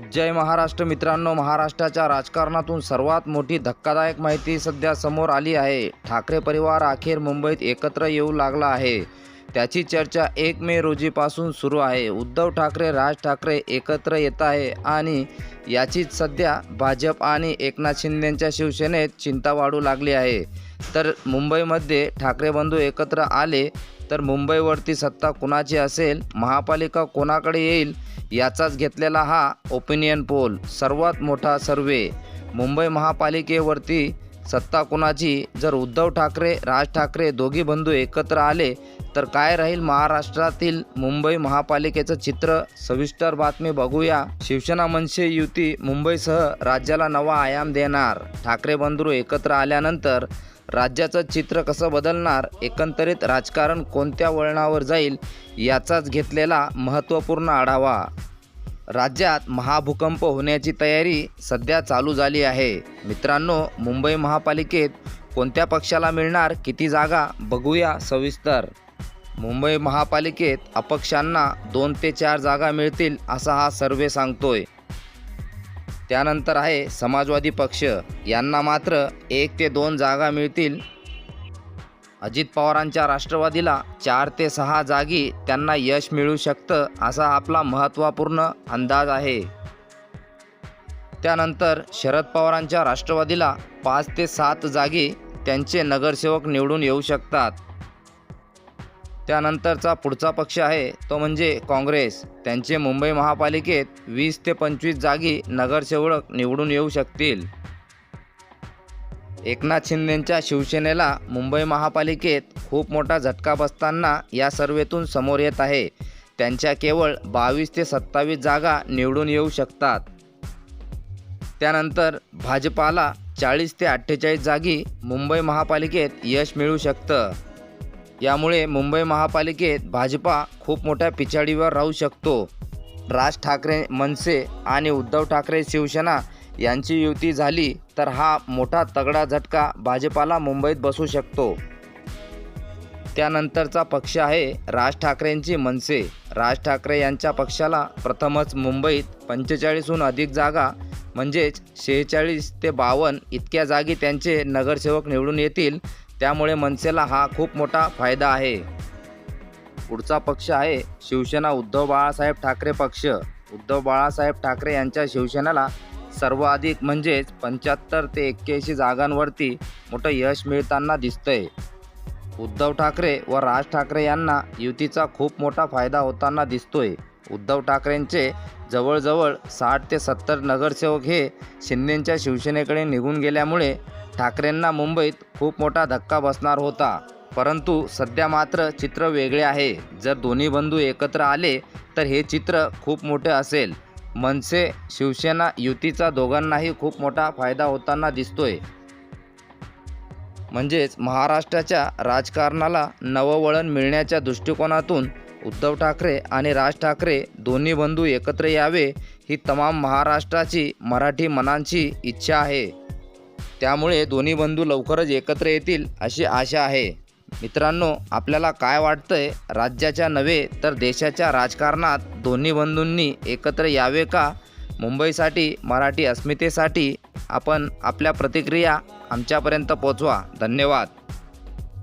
जय महाराष्ट्र मित्रांनो महाराष्ट्राच्या राजकारणातून सर्वात मोठी धक्कादायक माहिती सध्या समोर आली आहे. ठाकरे परिवार अखेर मुंबईत एकत्र येऊ लागला आहे. त्याची चर्चा एक मे रोजीपासून सुरू आहे. उद्धव ठाकरे राज ठाकरे एकत्र येत आहे आणि याचीच सध्या भाजप आणि एकनाथ शिंदेंच्या शिवसेनेत चिंता वाढू लागली आहे. तर मुंबईमध्ये ठाकरे बंधू एकत्र आले तर मुंबईवरती सत्ता कुणाची असेल? महापालिका कोणाकडे येईल? याचाच घेतलेला हा ओपिनियन पोल सर्वात मोठा सर्वे मुंबई महापालिकेवरती सत्ता कुणाची? जर उद्धव ठाकरे राज ठाकरे दोघी बंधू एकत्र आले तर काय राहील महाराष्ट्रातील मुंबई महापालिकेचं चित्र? सविस्तर बातमी बघूया. शिवसेना मनसे युती मुंबईसह राज्याला नवा आयाम देणार. ठाकरे बंधू एकत्र आल्यानंतर राज्याचं चित्र कसं बदलणार? एकंदरीत राजकारण कोणत्या वळणावर जाईल? याचाच घेतलेला महत्त्वपूर्ण आढावा. राज्यात महाभूकंप होण्याची तयारी सध्या चालू झाली आहे. मित्रांनो मुंबई महापालिकेत कोणत्या पक्षाला मिळणार किती जागा बघूया सविस्तर. मुंबई महापालिकेत अपक्षांना दोन ते चार जागा मिळतील असा हा सर्वे सांगतोय. त्यानंतर आहे समाजवादी पक्ष. यांना मात्र एक ते दोन जागा मिळतील अजित पवारांच्या राष्ट्रवादीला चार ते सहा जागी त्यांना यश मिळू शकतं असा आपला महत्त्वपूर्ण अंदाज आहे. त्यानंतर शरद पवारांच्या राष्ट्रवादीला पाच ते सात जागी त्यांचे नगरसेवक निवडून येऊ शकतात. त्यानंतरचा पुढचा पक्ष आहे तो म्हणजे काँग्रेस. त्यांचे मुंबई महापालिकेत वीस ते पंचवीस जागी नगरसेवक निवडून येऊ शकतील. एकनाथ शिंदेंच्या शिवसेनेला मुंबई महापालिकेत खूप मोठा झटका बसताना या सर्वेतून समोर येत आहे. त्यांच्या केवळ बावीस ते सत्तावीस जागा निवडून येऊ शकतात. त्यानंतर भाजपाला चाळीस ते अठ्ठेचाळीस जागी मुंबई महापालिकेत यश मिळू शकतं. यामुळे मुंबई महापालिकेत भाजपा खूप मोठ्या पिछाडीवर राहू शकतो. राज ठाकरे मनसे आणि उद्धव ठाकरे शिवसेना यांची युती झाली तर हा मोठा तगडा झटका भाजपाला मुंबईत बसू शकतो. त्यानंतरचा पक्ष आहे राज ठाकरेंची मनसे. राज ठाकरे यांच्या पक्षाला प्रथमच मुंबईत पंचेचाळीसहून अधिक जागा म्हणजेच शेहेचाळीस ते बावन्न इतक्या जागी त्यांचे नगरसेवक निवडून येतील त्यामुळे मनसेला हा खूप मोठा फायदा आहे. पुढचा पक्ष आहे शिवसेना उद्धव बाळासाहेब ठाकरे पक्ष. उद्धव बाळासाहेब ठाकरे यांच्या शिवसेनेला सर्वाधिक म्हणजेच पंच्याहत्तर ते एक्क्याऐंशी जागांवरती मोठं यश मिळताना दिसतंय. उद्धव ठाकरे व राज ठाकरे यांना युतीचा खूप मोठा फायदा होताना दिसतोय. उद्धव ठाकरेंचे जवळजवळ साठ ते सत्तर नगरसेवक हे शिंदेंच्या शिवसेनेकडे निघून गेल्यामुळे ठाकरेंना मुंबईत खूप मोठा धक्का बसणार होता. परंतु सध्या मात्र चित्र वेगळे आहे. जर दोन्ही बंधू एकत्र आले तर हे चित्र खूप मोठे असेल. मनसे शिवसेना युतीचा दोघांनाही खूप मोठा फायदा होताना दिसतोय. म्हणजेच महाराष्ट्राच्या राजकारणाला नवं वळण मिळण्याच्या दृष्टिकोनातून उद्धव ठाकरे आणि राज ठाकरे दोन्ही बंधू एकत्र यावे ही तमाम महाराष्ट्राची मराठी मनांची इच्छा आहे. त्यामुळे दोन्ही बंधू लवकरच एकत्र येतील अशी आशा आहे. मित्रांनो आपल्याला काय वाटतंय? राज्याच्या नव्हे तर देशाच्या राजकारणात दोन्ही बंधूंनी एकत्र यावे का? मुंबईसाठी मराठी अस्मितेसाठी आपण आपल्या प्रतिक्रिया आमच्यापर्यंत पोचवा. धन्यवाद.